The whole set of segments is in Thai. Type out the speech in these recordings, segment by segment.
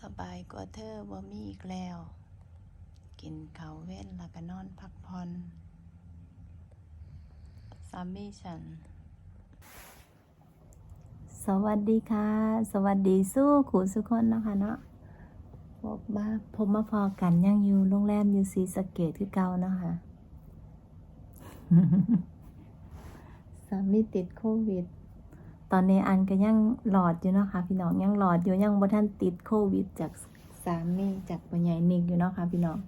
สบายกว่าเธอบ่มีอีกแล้ว กินข้าวเว้นแล้วก็นอนพักผ่อนสามีฉัน สวัสดีค่ะ สวัสดีสู้ขู่สุคนนะคะเนาะบอกว่าผมมาพอกันยังอยู่โรงแรมยูซีสเกตคือเก่านะคะสามีติดโควิด ตอนนี้อันก็ยังหลอดอยู่เนาะค่ะพี่น้องยังหลอดอยู่ยังบ่ทันติดโควิดจากสามีจากปัญญานิกอยู่เนาะค่ะพี่น้อง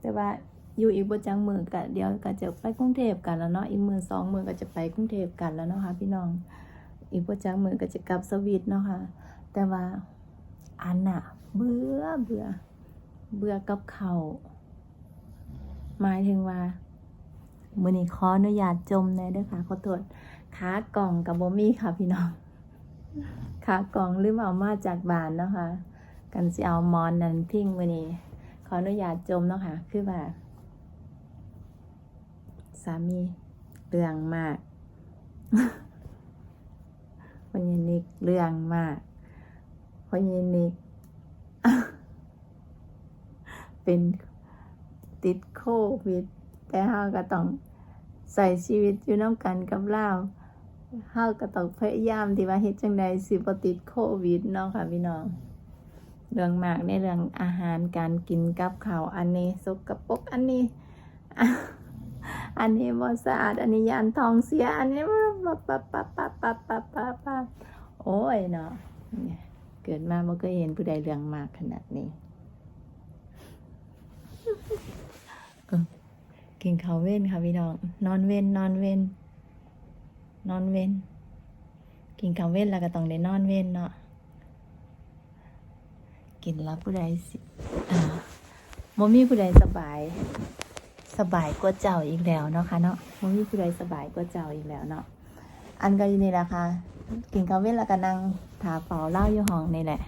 แต่ว่าอยู่อีกบ่จังมือก็เดี๋ยวก็จะไปกรุงเทพกันแล้วเนาะอีกมือสองมือก็จะไปกรุงเทพกันแล้วเนาะค่ะพี่น้อง อีกบ่จังมือก็จะกลับสวีทเนาะค่ะ แต่ว่าอันน่ะ เบื่อเบื่อเบื่อกับเขาหมายถึงว่ามื้อนี้ขออนุญาตจมแน่เด้อค่ะขอโทษ ขากล่องกับบ่มีค่ะพี่น้องขากล่องหรือเอามาจากบ้านเนาะค่ะกันสิเอามอนนั้นทิ้งไว้นี่ขออนุญาตจมเนาะค่ะคือว่าสามีเรื่องมากวันยนิกเรื่องมากวันยนิกเป็นติดโควิด แต่เฮาก็ต้องใส่ชีวิตอยู่น้ำกันกับเรา เฮาก็ต้องพยายามที่ว่าเฮ็ดจังใดสิบ่ติดโควิดเนาะค่ะพี่น้อง เรื่องมากในเรื่องอาหารการกินกับข้าวอันนี้สกปรกอันนี้อันนี้บ่สะอาดอันนี้ยานท้องเสีย อันนี้ปะปะปะปะปะปะปะปะโอ้ยเนาะเกิดมาบ่เคยเห็นผู้ใดเรื่องมากขนาดนี้กินข้าวเว้นค่ะพี่น้อง นอนเว้นนอนเว้นน นอนเว้น กินข้าวเว้นแล้วก็ต้องได้นอนเว้นเนาะกินแล้วผู้ใดสิอ่าบ่มีผู้ใดสบาย สบายกว่าเจ้าอีกแล้วเนาะค่ะเนาะบ่มีผู้ใดสบายกว่าเจ้าอีกแล้วเนาะอันก็อยู่นี่แหละค่ะกินข้าวเว้นแล้วก็นั่งถาเฝ้าเล่าอยู่ห้องนี่แหละ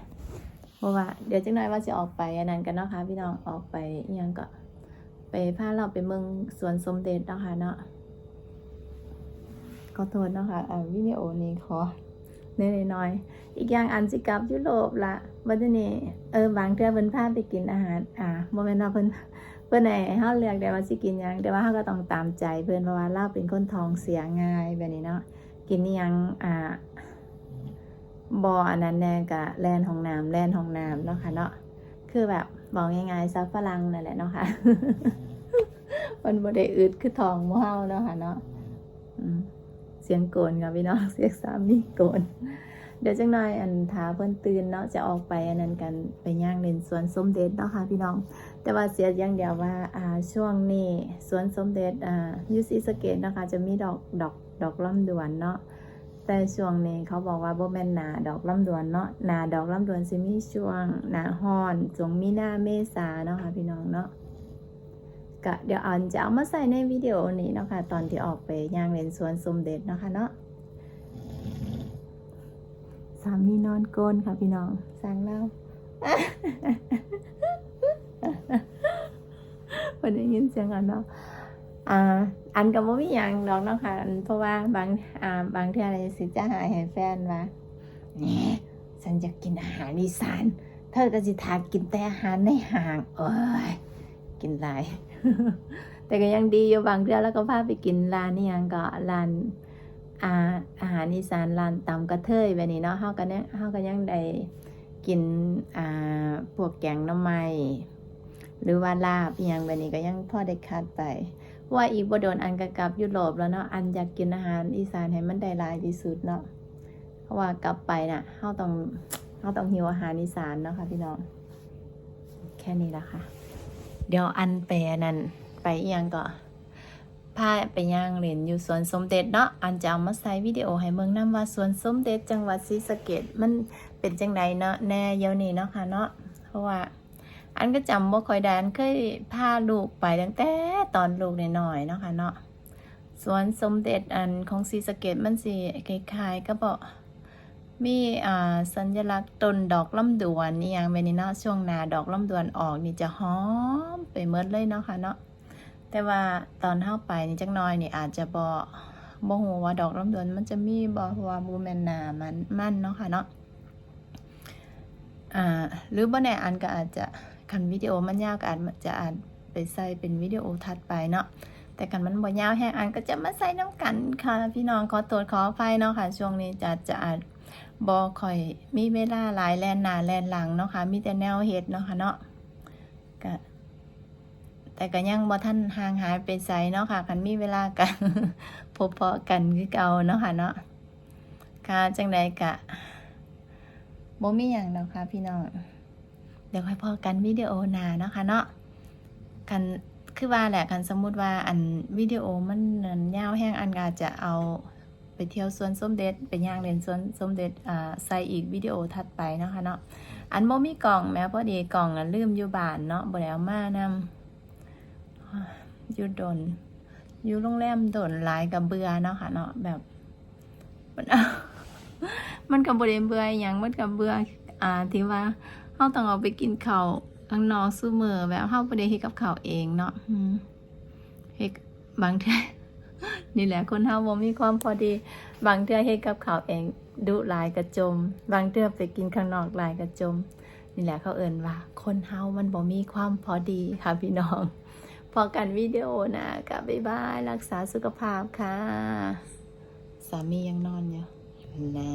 เพราะว่าเดี๋ยวจังหน่อยว่าจะออกไปอันนั้นกันเนาะค่ะพี่น้องออกไปยังก็ไปพาเราไปเมืองสวนสมเด็จเนาะคะเนาะ ขอโทษเนาะคะอ่าวิดีโอนี้ขอเน้อยๆน่อย อีกอย่างอันสิกับยุโรปละวันนี้เออบางเทื่อเพิ่นพาไปกินอาหาร อ่าบ่แม่นว่าเพิ่นเพิ่นให้เฮาเลือกได้ว่าสิกินหยังแต่ว่าเฮาก็ต้องตามใจเพิ่นเพราะว่าเราเป็นคนท้องเสียง่ายแบบนี้เนาะกินอิหยังอ่าบ่อันนั้นแน่ก็แลนห้องน้ำแลนห้องน้ำเนาะค่ะเนาะคือแบบบอกง่ายๆซับฝรั่งนั่นแหละเนาะค่ะมันบ่ได้อึดคือทองม้เฮาเนาะค่ะเนาะอืม เสียงโกนค่ะพี่น้องเสียงสามีโกน เดี๋ยวจังหน่อยอันท้าเพิ่นตื่นเนาะจะออกไปอันนั้นกันไปย่างเล่นสวนสมเด็จเนาะค่ะพี่น้อง แต่ว่าเสียอย่างเดียวว่าอ่าช่วงนี้สวนสมเด็จอ่ายูซีสเกตนะคะจะมีดอกดอกดอกล่ำดวนเนาะแต่ช่วงนี้เขาบอกว่าโบแมนนาดอกลำดวนเนาะนาดอกลำดวนสิมีช่วงนาฮอนจงมีหน้าเมษาเนาะค่ะพี่น้องเนาะ ก็เดี๋ยวอันจะเอามาใส่ในวิดีโอนี้เนาะค่ะตอนที่ออกไปย่างเลนสวนสมเด็จเนาะค่ะเนาะสามีนอนโกนค่ะพี่น้องสั่งเล่าวันนี้ยินเสียงอันเนาะอ่าอันกับว่มีอย่างดอกเนาะค่ะเพราะว่าบางอ่าบางเที่อะไรสิจะหายให้แฟนว่าเนี่ยฉันอยากกินอาหารอีสาน เธอก็สิทากินแต่อาหารในห้างโอ้ย กินหลาย แต่ก็ยังดีอยู่บางเที่ยวแล้วก็พาไปกินร้านนี่ยังก็ร้านอาอาหารอีสานร้านตำกระเทยแบบนี้เนาะเฮาก็เนี่ยเฮาก็ยังได้กินอ่าพวกแกงน้ำไม้หรือว่าลาบอหยังแบบนี้ก็ยังพอได้คัดไปว่าอีกบ่โดนอันกกลับยุโรปแล้วเนาะอันอยากกินอาหารอีสานให้มันได้หลายที่สุดเนาะเพราะว่ากลับไปน่ะเฮาต้องเฮาต้องหิวอาหารอีสานเนาะค่ะพี่น้องแค่นี้ละค่ะ เดี๋ยวอันไปนนั้นไปอียังก็พาไปย่างเล่นอยู่สวนสมเด็จเนาะ อันจะเอามาใส่วิดีโอให้เมืองนํว่าสวนสมเด็จจังหวัดศรีสะเกษมันเป็นจังไดเนาะแน่เดี๋ยวนี้เนาะค่ะเนาะ เพราะว่าอันก็จำบ่ค่อยได้อันเคยพาลูกไปตั้งแต่ตอนลูกน้อยๆเนาะค่ะเนาะสวนสมเด็จอันของศรีสะเกดมันสิคล้ายๆก็บอก มีอ่าสัญลักษณ์ต้นดอกลำดวนนี่ย่างเวนี้เนาช่วงหนาดอกลำดวนออกนี่จะหอมไปเมดเลยเนาะค่ะเนาะแต่ว่าตอนเข้าไปนี่จักหน้อยนี่อาจจะบ่บ่ฮู้ว่าดอกลำดวนมันจะมีบ่เพราะว่าบ่แม่นนามันมันเนาะค่ะเนาะอ่าหรือบ่แน่อันก็อาจจะคันวิดีโอมันยาวก็อาจจะอาจไปใส่เป็นวิดีโอถัดไปเนาะแต่กันมันบ่ยาวแห้งอันก็จะมาใส่น้ำกันค่ะ พี่น้องขอตรวจขออภัยเนาะค่ะ ช่วงนี้จะจะอาจ บ่ค่อยมีเวลาหลายแลนหนาแลนหลังเนาะค่ะมีแต่แนวเฮ็ดเนาะค่ะเนาะก็แต่ก็ยังบ่ทันห่างหายไปไสเนาะค่ะคันมีเวลากันพบเพาะกันคือเก่าเนาะค่ะเนาะค่ะจังใดกะบ่มีหยังดอกค่ะพี่น้องเดี๋ยวค่อยพอกันวิดีโอหนาเนาะค่ะเนาะกันคือว่าแหละกันสมมุติว่าอันวิดีโอมันนั่นยาวแห้งอันก็อาจะเอา ไปเที่ยวสวนส้มเด็ดไปย่างเล่นสวนส้มเด็ดอ่าใส่อีกวิดีโอถัดไปเนาะค่ะเนาะอันบ่มีกล่องแม้พอดีกล่องลืมอยู่บ้านเนาะบ่ได้เอามานำอยู่ดนอยู่โรงแรมโดนหลายกับเบื่อเนาะค่ะเนาะแบบ มันมันกับบริเบื่ออย่างมันกับเบื่ออ่าที่ว่าเฮาต้องเอาไปกินข้าวข้างนอกซุมื้อแบบเฮาบ่ได้เฮ็ดกับข้าวเองเนาะเฮ็ดบางเทื่อ นี่แหละคนเฮาบ่มีความพอดี บางเทื่อเฮ็ดกับข้าวเองดุหลายกระจม บางเทื่อไปกินข้างนอกหลายกระจม นี่แหละเขาเอิ้นว่า คนเฮามันบ่มีความพอดีค่ะพี่น้อง พอกันวิดีโอนะกับบ๊ายบายรักษาสุขภาพค่ะ สามียังนอนอยู่นะ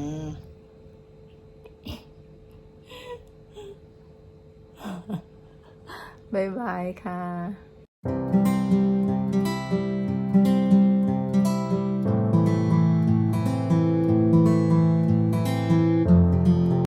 บ๊ายบายค่ะ